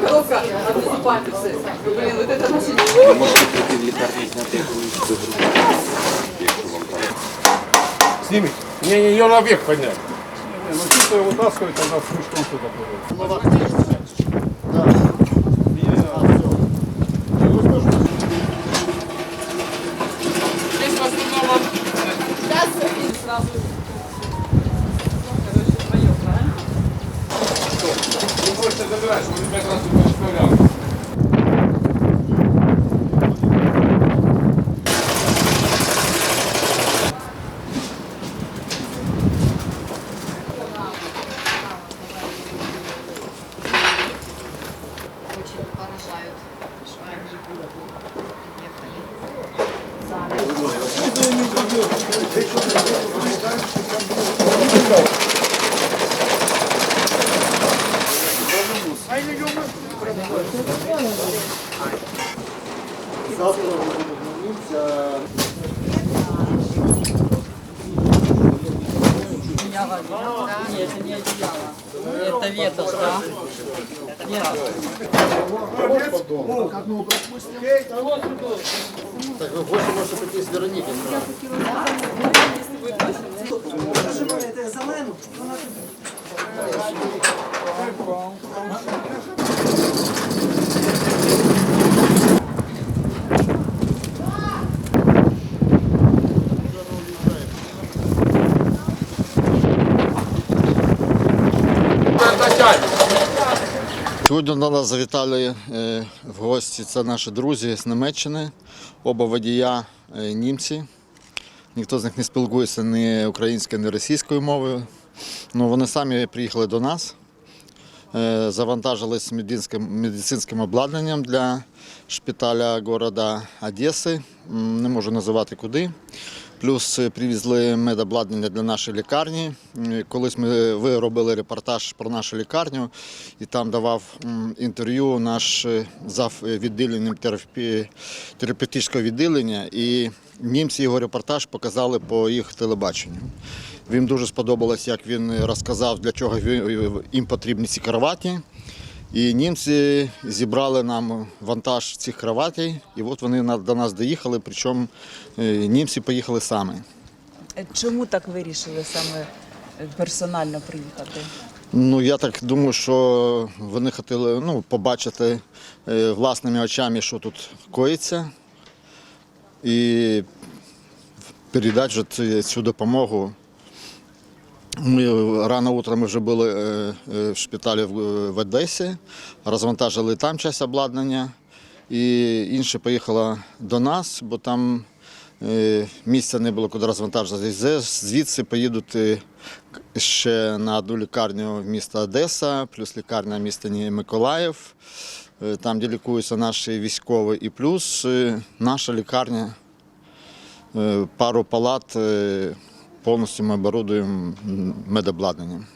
Коробка, отсыпайте все. Блин, вот это вообще Ви можете прийти в лікарню і зняти яку загрузку, якщо вам треба. Снимите. Не, не, ее наверх поднять. Не, ну чисто его вытаскивать, тогда с крючком что-то будет. Ну, да. Да. Здесь в основном... Да, сразу. Короче, вдвоем, да? А? Что? Вы можете забирать, чтобы ребята нас не Нет, это не одеяло. Это ветошь, да? Так вы больше можете прийти с Вероникой сразу. Сьогодні до нас завітали е, в гості. Це наші друзі з Німеччини, оба водія е, німці. Ніхто з них не спілкується ні українською, ні російською мовою. Ну, вони самі приїхали до нас, е, завантажились медицинським, медицинським обладнанням для шпиталя міста Одеси. Не можу називати куди. Плюс е, привезли медобладнання для нашої лікарні. Колись ми ви робили репортаж про нашу лікарню, і там давав інтерв'ю наш е, зав відділенням терапевтичного відділення. І німці його репортаж показали по їх телебаченню. Їм дуже сподобалось, як він розказав, для чого їм потрібні ці кроваті. І німці зібрали нам вантаж цих кроватей, і от вони до нас доїхали, причому е, німці поїхали самі. Е, Чому так вирішили саме е, персонально приїхати? Ну, я так думаю, що вони хотіли ну, побачити е, власними очами, що тут коїться, і передати цю допомогу. Ми рано утром вже були е, е, в шпиталі в, в Одесі, розвантажили там часть обладнання, і інше поїхало до нас, бо там е, місця не було куди розвантажити. Звідси поїдуть е, ще на одну лікарню в місто Одеса, плюс лікарня міста Ні- Миколаїв, е, там, де лікуються наші військові, і плюс е, наша лікарня, е, пару палат. Повністю ми оборудуємо медобладнанням.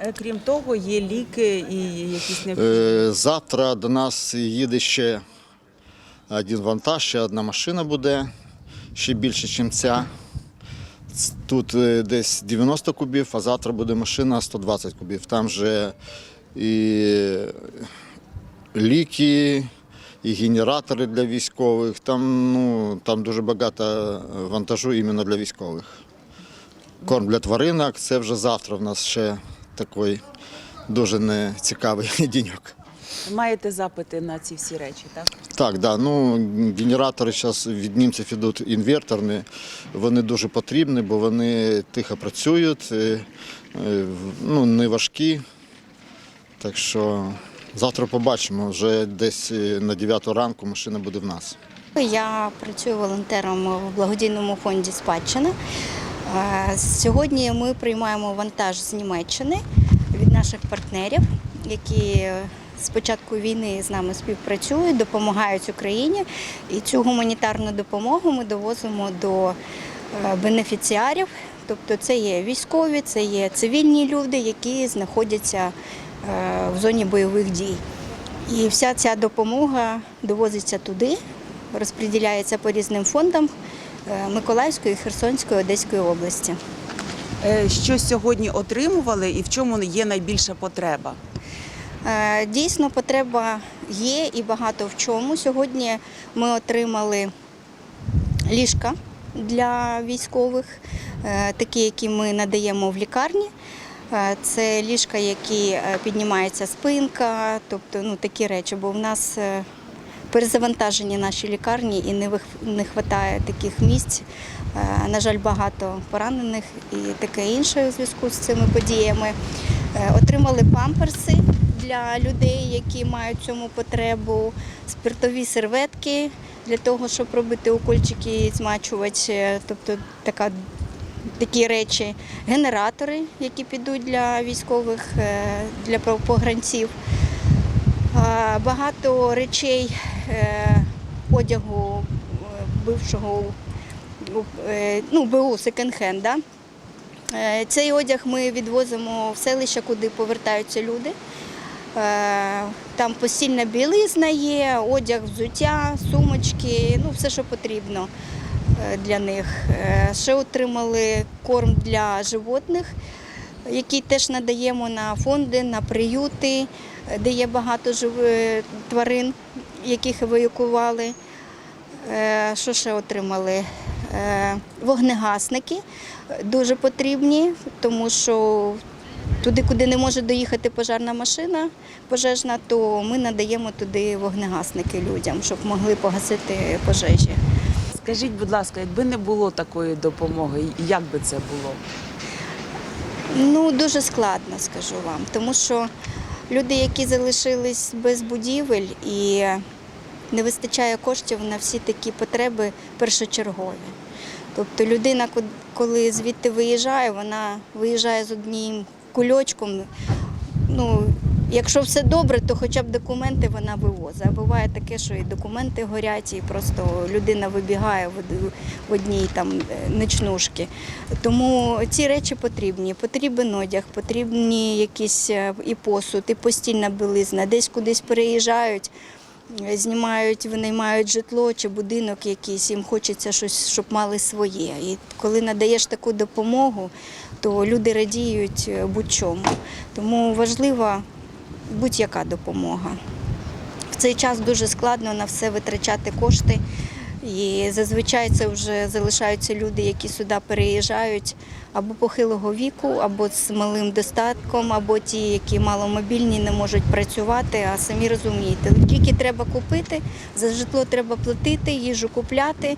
Е, Крім того, є ліки і якісь необхідні. Е, Завтра до нас їде ще один вантаж, ще одна машина буде, ще більше, ніж ця. Тут е, десь 90 кубів, а завтра буде машина 120 кубів. Там вже і ліки, і генератори для військових. Там, ну, там дуже багато вантажу іменно для військових. Корм для тваринок це вже завтра в нас ще такий дуже нецікавий денек. Маєте запити на ці всі речі, так? Так, да. Ну, генератори зараз від німців ідуть інверторні. Вони дуже потрібні, бо вони тихо працюють, е, е, ну, не важкі. Так що завтра побачимо. Вже десь е, на 9 ранку машина буде в нас. Я працюю волонтером в благодійному фонді Спадщина. Е, Сьогодні ми приймаємо вантаж з Німеччини від наших партнерів, які з початку війни з нами співпрацюють, допомагають Україні. І цю гуманітарну допомогу ми довозимо до е, бенефіціарів, Тобто це є військові, це є цивільні люди, які знаходяться е, в зоні бойових дій. І вся ця допомога довозиться туди, розподіляється по різним фондам Миколаївської, Херсонської, Одеської області. Е, Що сьогодні отримували і в чому є найбільша потреба? Е, Дійсно, потреба є і багато в чому. Сьогодні ми отримали ліжка для військових, е, такі, які ми надаємо в лікарні. Е, Це ліжка, які е, піднімається спинка, тобто ну, такі речі, бо в нас е, перезавантажені наші лікарні і не вистачає таких місць. Е, На жаль, багато поранених і таке інше у зв'язку з цими подіями. Е, Отримали памперси для людей, які мають цьому потребу, спиртові серветки для того, щоб робити укольчики і змачувати, тобто така, такі речі, генератори, які підуть для військових, е, для погранців. Багато речей е, одягу е, бившого е, ну, БУ секонд-хенд. Да? Е, Цей одяг ми відвозимо в селища, куди повертаються люди. Там постільна білизна є, одяг, взуття, сумочки, ну все, що потрібно для них. Ще отримали корм для животних, який теж надаємо на фонди, на приюти, де є багато жив- тварин, яких евакуювали. Е, Що ще отримали? Е, Вогнегасники е, дуже потрібні, тому що туди, куди не може доїхати пожежна машина пожежна, то ми надаємо туди вогнегасники людям, щоб могли погасити пожежі. Скажіть, будь ласка, якби не було такої допомоги, як би це було? Ну, дуже складно, скажу вам, тому що люди, які залишились без будівель і не вистачає коштів на всі такі потреби першочергові. Тобто людина, коли звідти виїжджає, вона виїжджає з одним кульочком. Ну, якщо все добре, то хоча б документи вона вивозить. А буває таке, що і документи горять, і просто людина вибігає в одній там е, ночнушки. Тому ці речі потрібні. Потрібен одяг, потрібні якісь е, і посуд, і постільна білизна. Десь кудись переїжджають, е, знімають, винаймають житло чи будинок якийсь, їм хочеться щось, щоб мали своє. І коли надаєш таку допомогу, то люди радіють будь-чому. Тому важлива будь-яка допомога. В цей час дуже складно на все витрачати кошти. І зазвичай це вже залишаються люди, які сюди переїжджають або похилого віку, або з малим достатком, або ті, які маломобільні, не можуть працювати. А самі розумієте, тільки треба купити, за житло треба платити, їжу купляти.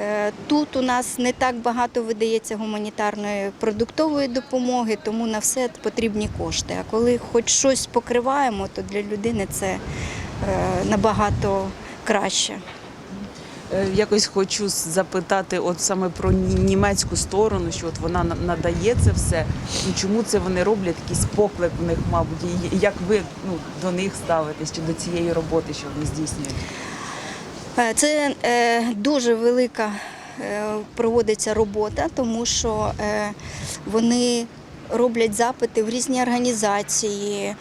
Е, Тут у нас не так багато видається гуманітарної продуктової допомоги, тому на все потрібні кошти. А коли хоч щось покриваємо, то для людини це е, набагато краще. Е, Якось хочу запитати, от саме про німецьку сторону, що от вона на- надає це все. Ну чому це вони роблять? Якийсь поклик в них, мабуть, і як ви ну до них ставитесь чи до цієї роботи, що вони здійснюють? Е, Це е, дуже велика е, проводиться робота, тому що вони роблять запити в різні організації,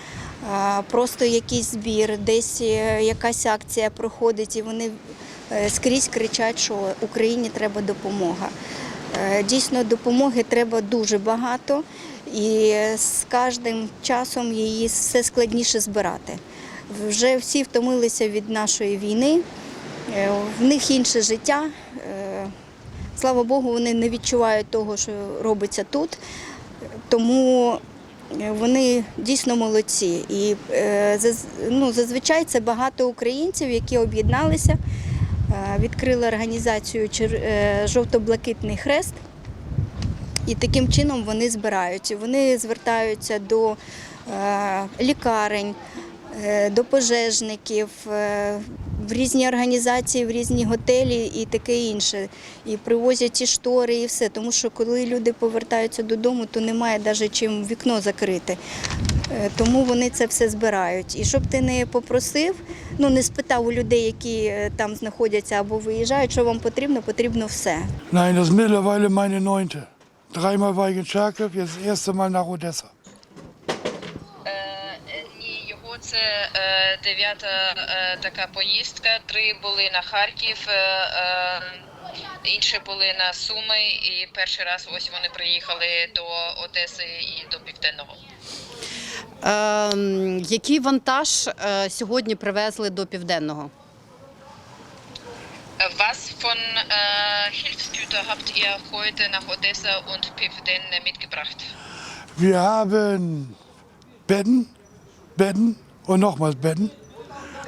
просто якийсь збір, десь якась акція проходить, і вони скрізь кричать, що Україні треба допомога. Дійсно, допомоги треба дуже багато, і з кожним часом її все складніше збирати. Вже всі втомилися від нашої війни. Е, В них інше життя. Е, Слава Богу, вони не відчувають того, що робиться тут. Тому е, вони дійсно молодці. І ну, зазвичай це багато українців, які об'єдналися, відкрили організацію Жовто-Блакитний хрест. І таким чином вони збирають. Вони звертаються до лікарень, до пожежників, в різні організації, в різні готелі і таке інше. І привозять і штори, і все. Тому що коли люди повертаються додому, то немає навіть чим вікно закрити. Е, Тому вони це все збирають. І щоб ти не попросив, ну не спитав у людей, які е, там знаходяться або виїжджають, що вам потрібно, потрібно все. Nein, das mittlerweile meine neunte. Dreimal war ich in Charkiw, jetzt. Е, Ні, його це е, дев'ята е, така поїздка. Три були на Харків, е, е, інші були на Суми, і перший раз ось вони приїхали до Одеси і до Південного. Ем, який вантаж е, сьогодні привезли до південного? Was von äh, Hilfsgüter habt ihr heute nach Odessa und Pivden mitgebracht? Wir haben Betten, Betten und nochmals Betten.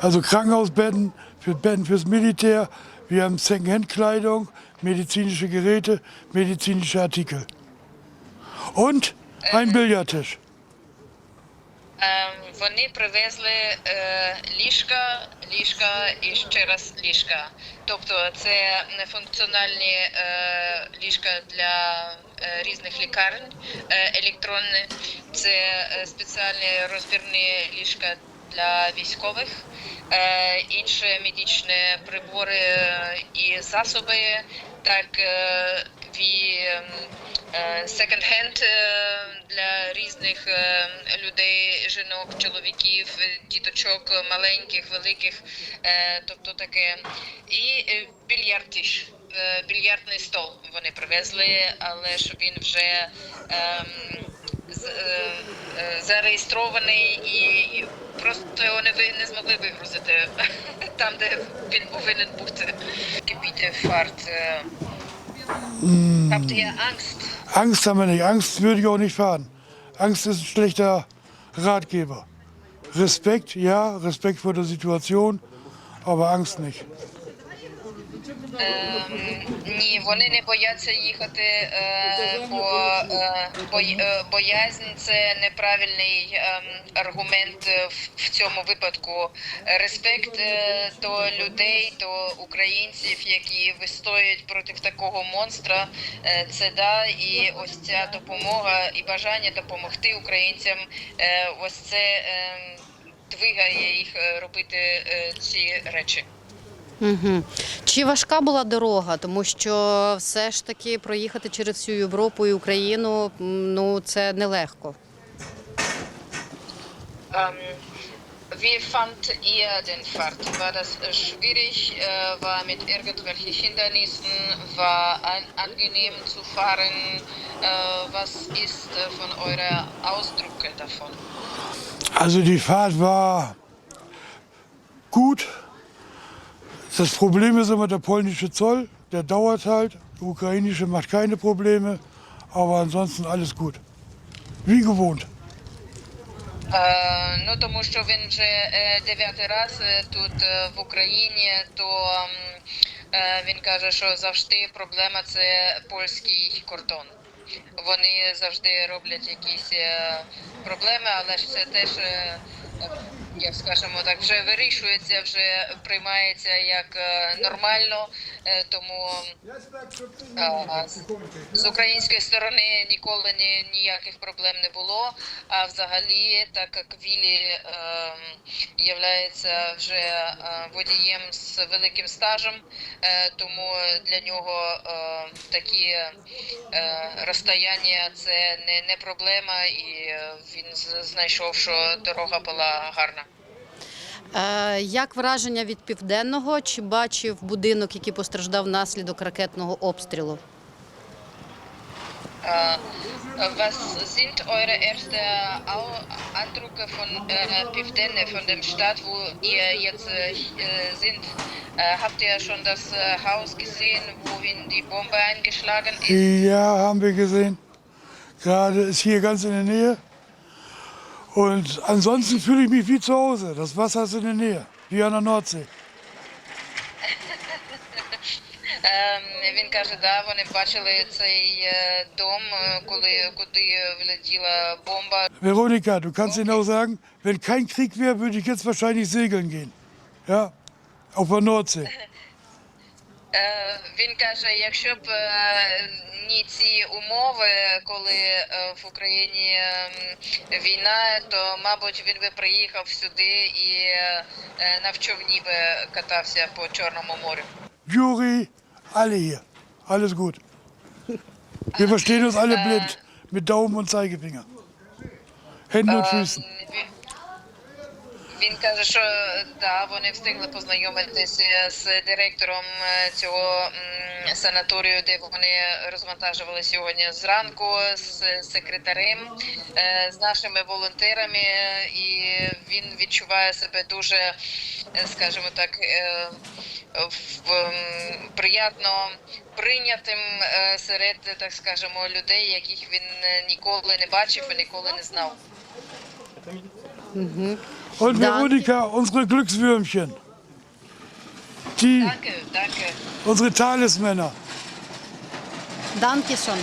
Also Krankenhausbetten, für Betten fürs Militär. Wir haben Secondhand-Kleidung, medizinische Geräte, medizinische Artikel. Und ein Billardtisch. Е, Вони привезли е, ліжка, ліжка і ще раз ліжка. Тобто це функціональні е, ліжка для е, різних лікарень, електронні, це спеціальні розбірні ліжка для військових, інші медичні прибори і засоби, так ем, е, секонд-хенд е, для різних е, людей, жінок, чоловіків, е, діточок, маленьких, великих, е, тобто таке. І е, більярдиш, е, більярдний стол вони привезли, але ж він вже ем, з- е, е, зареєстрований і просто його не не змогли вигрузити там, де він повинен бути. Fahrt. Äh, habt ihr Angst? Angst haben wir nicht. Angst würde ich auch nicht fahren. Angst ist ein schlechter Ratgeber. Respekt, ja, Respekt vor der Situation, aber Angst nicht. Ем, ні, вони не бояться їхати, е, бо е, е, боязнь це неправильний ем, аргумент в, цьому випадку. Респект до людей, до українців, які вистоюють проти такого монстра. Це да, і ось ця допомога і бажання допомогти українцям. Ось це ем, двигає їх робити ці речі. Угу. Чи важка була дорога? Тому що все ж таки проїхати через всю Європу і Україну ну це нелегко. Ähm, wie fand ihr den Fahrt? War das äh, schwierig? Äh, war mit irgendwelchen Hindernissen? War an, angenehm zu fahren? Äh, was ist äh, von eurer Ausdrücke davon? Also die Fahrt war gut. Das Problem ist immer der polnische Zoll, der dauert halt. Der ukrainische macht keine Probleme, aber ansonsten alles gut. Wie gewohnt. Е, ну тому що він вже е, дев'ятий раз е, тут е, в Україні, то м, е, він каже, що завжди проблема це польський кордон. Вони завжди роблять якісь е, проблеми, але ж це теж, е, е, як скажемо так, вже вирішується, вже приймається як е, нормально, е, тому е, з- української сторони ніколи ні, ніяких проблем не було. А взагалі, так як Вілі е, є вже водієм з великим стажем, е, тому для нього е, такі е, розстояння це не, не проблема, і він знайшов, що дорога була гарна. Е, як враження від південного? Чи бачив будинок, який постраждав внаслідок ракетного обстрілу? Äh, was sind eure erste Eindrücke von äh, Pivdenne, von dem Stadt, wo ihr jetzt äh, äh, sind? Äh, habt ihr schon das äh, Haus gesehen, wohin die Bombe eingeschlagen ist? Ja, haben wir gesehen. Gerade ist hier ganz in der Nähe. Und ansonsten fühle ich mich wie zu Hause. Das Wasser ist in der Nähe, wie an der Nordsee. Ем, Він каже, да, вони бачили цей е, дом, е, коли куди влетіла бомба. Veronika, du kannst Ihnen auch sagen, wenn kein Krieg wäre, würde ich jetzt wahrscheinlich segeln gehen. Ja, auf der Nordsee. Е, Він каже, якщо б е, ні ці умови, коли е, в Україні ем, війна, то мабуть він би приїхав сюди і на човні би катався по Чорному морю. Alle hier. Alles gut. Wir verstehen uns alle blind. Mit Daumen und Zeigefinger. Hände und Füßen. Він- каже, що да, вони встигли познайомитися з директором е, цього санаторію, де вони розвантажували сьогодні зранку, з секретарем, е, з нашими волонтерами, і він відчуває себе дуже, е, скажімо так, е, в, приятно прийнятим е, серед, так скажемо, людей, яких він е, ніколи не бачив і ніколи не знав. Und Veronika, unsere Glückswürmchen. Die, danke, danke. Unsere Talismänner. Danke schon.